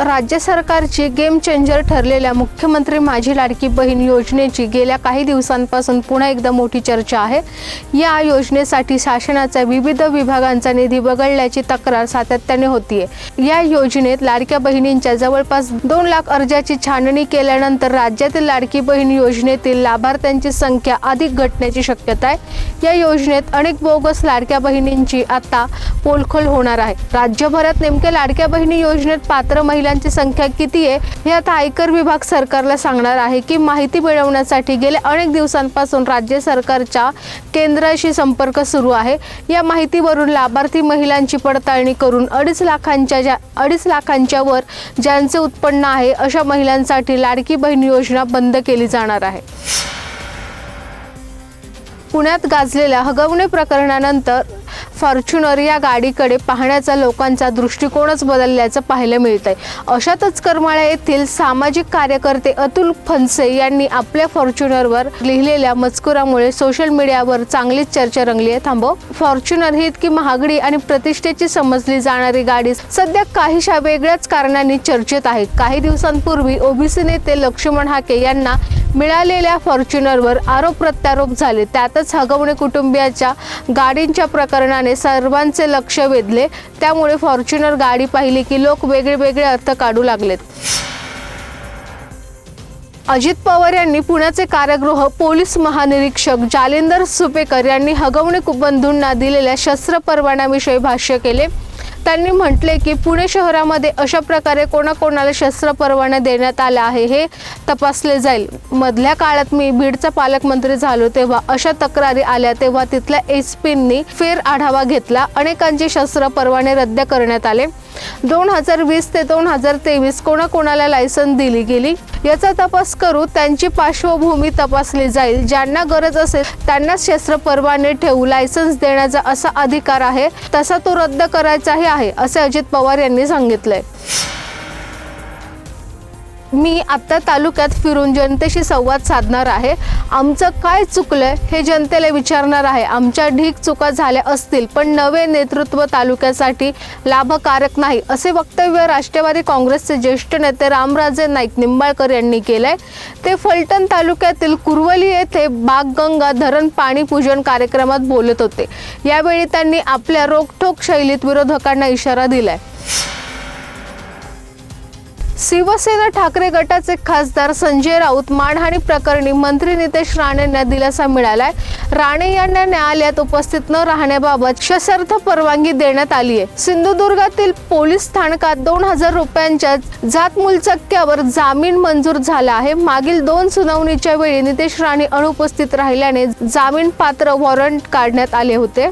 राज्य सरकारची game changer ठरलेल्या मुख्यमंत्री माझी लाडकी बहीण योजनेची गेल्या काही दिवसांपासून पुन्हा एकदा मोठी चर्चा आहे. या योजनेसाठी शासनाचा विविध विभागांचा निधी वगळल्याची तक्रार सातत्याने होतीये. या योजनेत लाडक्या बहिणींच्या जवळपास दोन लाख अर्जाची छाननी केल्यानंतर राज्यातील लाडकी बहीण योजनेतील लाभार्थ्यांची संख्या अधिक घटण्याची शक्यता आहे. या योजनेत अनेक बोगस लाडक्या बहिणींची आता पोलखोल होणार आहे. राज्यभरात नेमक्या लाडक्या बहिणी योजनेत पात्र महिलांची संख्या किती आहे हे आता आयकर विभाग सरकारला सांगणार आहे की माहिती मिळवण्यासाठी गेल्या अनेक दिवसांपासून राज्य सरकारच्या केंद्राशी संपर्क सुरू आहे. या माहितीवरून लाभार्थी महिलांची पडताळणी करून अडीच लाखांच्या ज्या अडीच लाखांच्या वर ज्यांचे उत्पन्न आहे अशा महिलांसाठी लाडकी बहीण योजना बंद केली जाणार आहे. पुण्यात गाजलेल्या हगवणे प्रकरणानंतर फॉर्च्युनर या गाडीकडे पाहण्याचा लोकांचा दृष्टिकोनच बदलल्याचं पाहायला मिळतंय. अशातच करमाळा येथील सामाजिक कार्यकर्ते अतुल फनसे यांनी आपल्या फॉर्च्युनरवर लिहिलेल्या मजकुरामुळे सोशल मीडियावर चांगलीच चर्चा रंगली आहे. थांबव. फॉर्च्युनर ही इतकी महागडी आणि प्रतिष्ठेची समजली जाणारी गाडी सध्या काहीशा वेगळ्याच कारणांनी चर्चेत आहे. काही दिवसांपूर्वी ओबीसी नेते लक्ष्मण हाके यांना मिळालेल्या फॉर्च्युनरवर आरोप प्रत्यारोप झाले. त्यातच हगवणे कुटुंबियाच्या गाडींच्या प्रकरणाने सर्वांचे लक्ष वेधले. त्यामुळे फॉर्च्युनर गाडी पाहिली की लोक वेगळे वेगळे अर्थ काढू लागलेत. अजित पवार यांनी पुण्याचे कारागृह पोलीस महानिरीक्षक जालेंदर सुपेकर यांनी हगवणे बंधूंना दिलेल्या शस्त्र परवान्याविषयी भाष्य केले. त्यांनी म्हटले की पुणे शहरामध्ये अशा प्रकारे कोणाकोणाला शस्त्र परवाना देण्यात आला आहे हे तपासले जाईल. मधल्या काळात मी बीडचा पालकमंत्री झालो तेव्हा अशा तक्रारी आल्या तेव्हा तिथल्या एस पींनी फेर आढावा घेतला. अनेकांचे शस्त्र परवाने रद्द करण्यात आले. दोन हजार वीस ते दोन हजार तेवीस कोणाकोणाला लायसन दिली गेली? याचा तपास करू त्यांची पार्श्वभूमी तपासली जाईल. ज्यांना गरज असेल त्यांना शस्त्र परवाने ठेवू लायसन्स देण्याचा असा अधिकार आहे तसा तो रद्द करायचाही आहे असे अजित पवार यांनी सांगितलंय. मी आत्ता तालुक्यात फिरून जनतेशी संवाद साधणार आहे. आमचं काय चुकलं हे जनतेला विचारणार आहे. आमच्या ढीक चुका झाल्या असतील पण नवे नेतृत्व तालुक्यासाठी लाभकारक नाही असे वक्तव्य राष्ट्रवादी काँग्रेसचे ज्येष्ठ नेते रामराजे नाईक निंबाळकर यांनी केलंय. ते फलटण तालुक्यातील कुरवली येथे बागगंगा धरण पाणी पूजन कार्यक्रमात बोलत होते. यावेळी त्यांनी आपल्या रोखोक शैलीत विरोधकांना इशारा दिलाय. शिवसेना ठाकरे गटाचे खासदार संजय राऊत मानहानी प्रकरणी मंत्री नितेश राणेंना दिलासा मिळालाय. राणे यांना न्यायालयात उपस्थित न राहण्याबाबत सशर्त परवानगी देण्यात आली आहे सिंधुदुर्गातील पोलीस स्थानकात दोन हजार रुपयांच्या जात मुलचक्क्यावर जामीन मंजूर झाला आहे. मागील दोन सुनावणीच्या वेळी नितेश राणे अनुपस्थित राहिल्याने जामीन पात्र वॉरंट काढण्यात आले होते.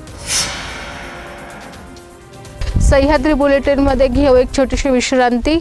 सह्याद्री बुलेटिनमध्ये घेऊ एक छोटीशी विश्रांती.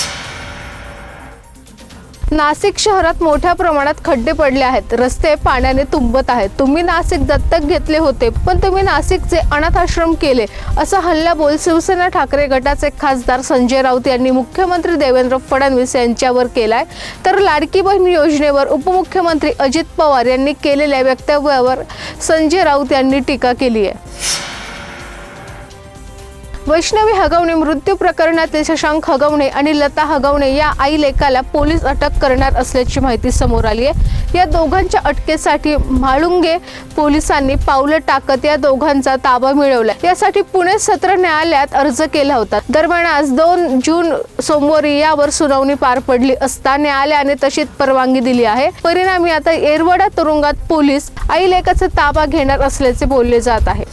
नाशिक शहरात मोठ्या प्रमाणात खड्डे पडले आहेत. रस्ते पाण्याने तुंबत आहेत. तुम्ही नाशिक दत्तक घेतले होते पण तुम्ही नाशिकचे अनाथ आश्रम केले असा हल्लाबोल शिवसेना ठाकरे गटाचे खासदार संजय राऊत यांनी मुख्यमंत्री देवेंद्र फडणवीस यांच्यावर केलाय. तर लाडकी बहीण योजनेवर उपमुख्यमंत्री अजित पवार यांनी केलेल्या वक्तव्यावर संजय राऊत यांनी टीका केली आहे. वैष्णवी हगवणे मृत्यू प्रकरणातील शशांक हगवणे आणि लता हगवणे या आई लेकाला पोलीस अटक करणार असल्याची माहिती समोर आली आहे. या दोघांच्या अटकेसाठी म्हाळुंगे पोलिसांनी पावलं टाकत या दोघांचा ताबा मिळवला. यासाठी पुणे सत्र न्यायालयात अर्ज केला होता. दरम्यान आज दोन जून सोमवारी यावर सुनावणी पार पडली असता न्यायालयाने तशीच परवानगी दिली आहे. परिणामी आता येरवडा तुरुंगात पोलीस आई लेकाचा ताबा घेणार असल्याचे बोलले जात आहे.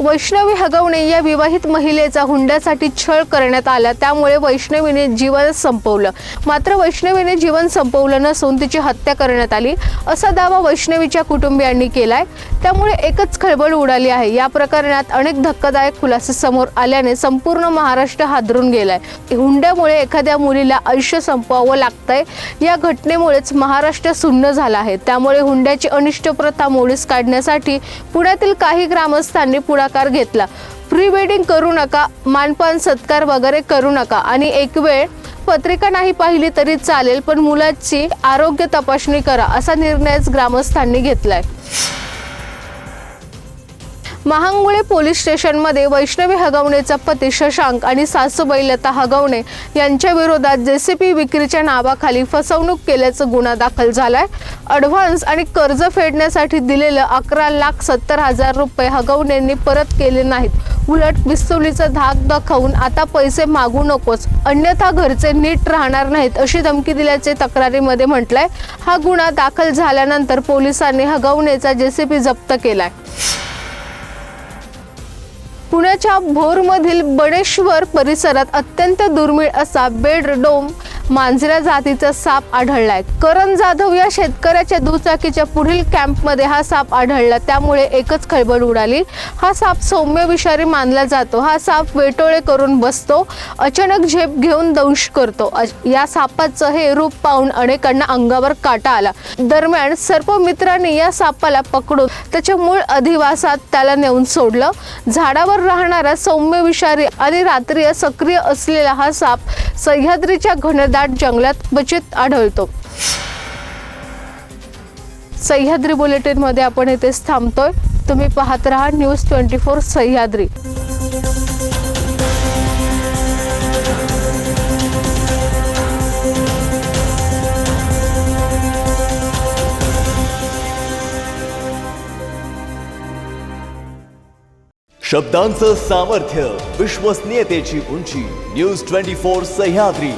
वैष्णवी हगवणे या विवाहित महिलेचा हुंड्यासाठी छळ करण्यात आला. त्यामुळे वैष्णवीने जीवन संपवलं. मात्र वैष्णवीने जीवन संपवलं नसून तिची हत्या करण्यात आली. असा दावा वैष्णवीच्या कुटुंबियांनी केलाय. त्यामुळे एकच खळबळ उडाली आहे. या प्रकरणात अनेक धक्कादायक खुलासे समोर आल्याने संपूर्ण महाराष्ट्र हादरून गेलाय. हुंड्यामुळे एखाद्या मुलीला आयुष्य संपवावं लागतंय. या घटनेमुळेच महाराष्ट्र सुन्न झाला आहे. त्यामुळे हुंड्याची अनिष्ट प्रथा मोडीस काढण्यासाठी पुण्यातील काही ग्रामस्थांनी पुढाकार घेतला. प्री वेडिंग करू नका मानपान सत्कार वगैरे करू नका. आणि एक वेळ पत्रिका नाही पाहिली तरी चालेल पण मुलाची आरोग्य तपासणी करा असा निर्णयच ग्रामस्थांनी घेतलाय. महांगुळे पोलीस स्टेशनमध्ये वैष्णवी हगवणेचा पती शशांक आणि सासूबाई लता हगवणे यांच्या विरोधात जेसीपी विक्रीच्या नावाखाली फसवणूक केल्याचा गुन्हा दाखल झालाय. अडव्हान्स आणि कर्ज फेडण्यासाठी दिलेलं अकरा लाख सत्तर हजार रुपये हगवणेंनी परत केले नाहीत. उलट पिस्तुलीचा धाक दाखवून आता पैसे मागू नकोस अन्यथा घरचे नीट राहणार नाहीत अशी धमकी दिल्याचे तक्रारीमध्ये म्हटलंय. हा गुन्हा दाखल झाल्यानंतर पोलिसांनी हगवणेचा जेसीपी जप्त केलाय. पुण्याच्या भोरमधील बडेश्वर परिसरात अत्यंत दुर्मिळ असा बेडडोम मांजऱ्या जातीचा साप आढळलाय. करण जाधव या शेतकऱ्याच्या दुचाकीच्या पुढील कॅम्पमध्ये हा साप आढळला. त्यामुळे एकच खळबळ उडाली. हा साप सौम्य विषारी मानला जातो. हा साप वेटोळे करून बसतो. अचानक झेप घेऊन दंश करतो. या सापाचं हे रूप पाहून अनेकांना अंगावर काटा आला. दरम्यान सर्प मित्रांनी या सापाला पकडून त्याच्या मूळ अधिवासात त्याला नेऊन सोडलं. झाडावर राहणारा सौम्य विषारी आणि रात्री सक्रिय असलेला हा साप सह्याद्रीच्या दाट जंगलात क्वचित आढळतो. सह्याद्री बुलेटिनमध्ये आपण इथेच थांबतोय. तुम्ही पाहत राहा न्यूज ट्वेंटी फोर सह्याद्री. शब्दांचं सामर्थ्य विश्वसनीयतेची उंची न्यूज ट्वेंटी फोर सह्याद्री.